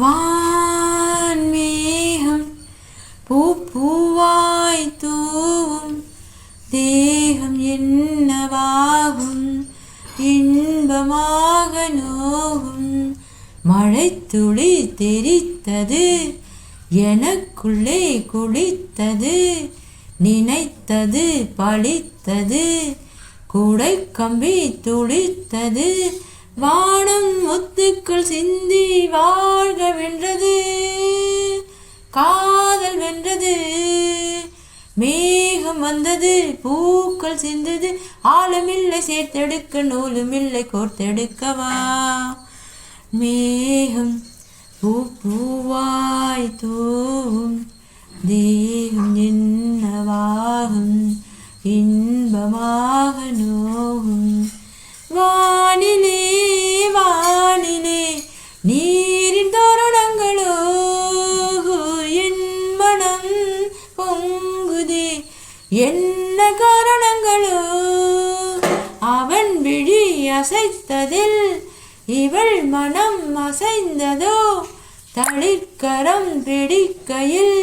வான்மேகம் பூப்பூவாய் தூவும். தேகம் என்னவாகும்? இன்பமாக நோகும். மழைத்துளி தெரித்தது எனக்குள்ளே குளித்தது நினைத்தது பழித்தது கூடை கம்பி துளித்தது வானம் முத்துக்கள் சிந்தி வாழ்க வென்றது. காதல் வென்றது. மேகம் வந்தது பூக்கள் சிந்தது. ஆழமில்லை சேர்த்தெடுக்க நூலுமில்லை கோர்த்தெடுக்கவா? மேகம் பூ பூவாய் தூவும். தேகம் என்னவாகும் இன்பமாக நோகும் வானிலே வானிலே நீரின் தோரணங்களோ என் மனம் பொங்குதே. என்ன காரணங்களோ அவன் விழி அசைத்ததில் இவள் மனம் அசைந்ததோ தளிர்கரம் பிடிக்கையில்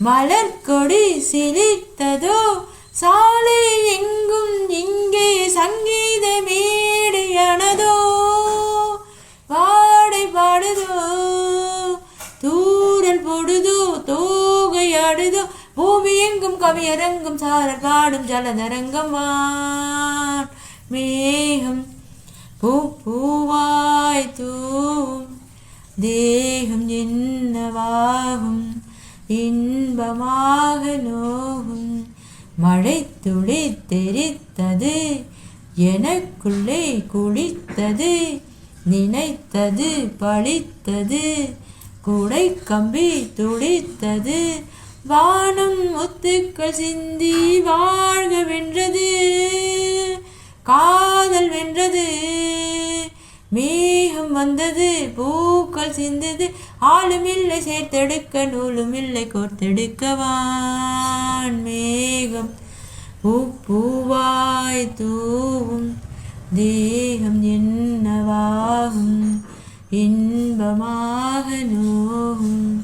மலர்கொடி சிரித்ததோ தொடுதோ பொடுதோ தோகையாடுதோ பூமி எங்கும் கவியரங்கும் சாரல் பாடும் ஜலதரங்கம் வான் மேகம் பூ பூவாய் தூவும் தேகம் என்னவாகும் இன்பமாக நோகும். மழை துளி தெரித்தது எனக்குள்ளே குளித்தது நினைத்தது பழித்தது குடை கம்பி துடித்தது. வானம் முத்துக்கள் சிந்தி வாழ்க வென்றது. காதல் வென்றது. மேகம் வந்தது பூக்கள் சிந்தது. ஆளும் இல்லை சேர்த்தெடுக்க நூலும் இல்லை கோர்த்தெடுக்கவான் மேகம். பூவாய் தூவும். தேகம் என்னவாகும்? இன்பமாக நோகும்.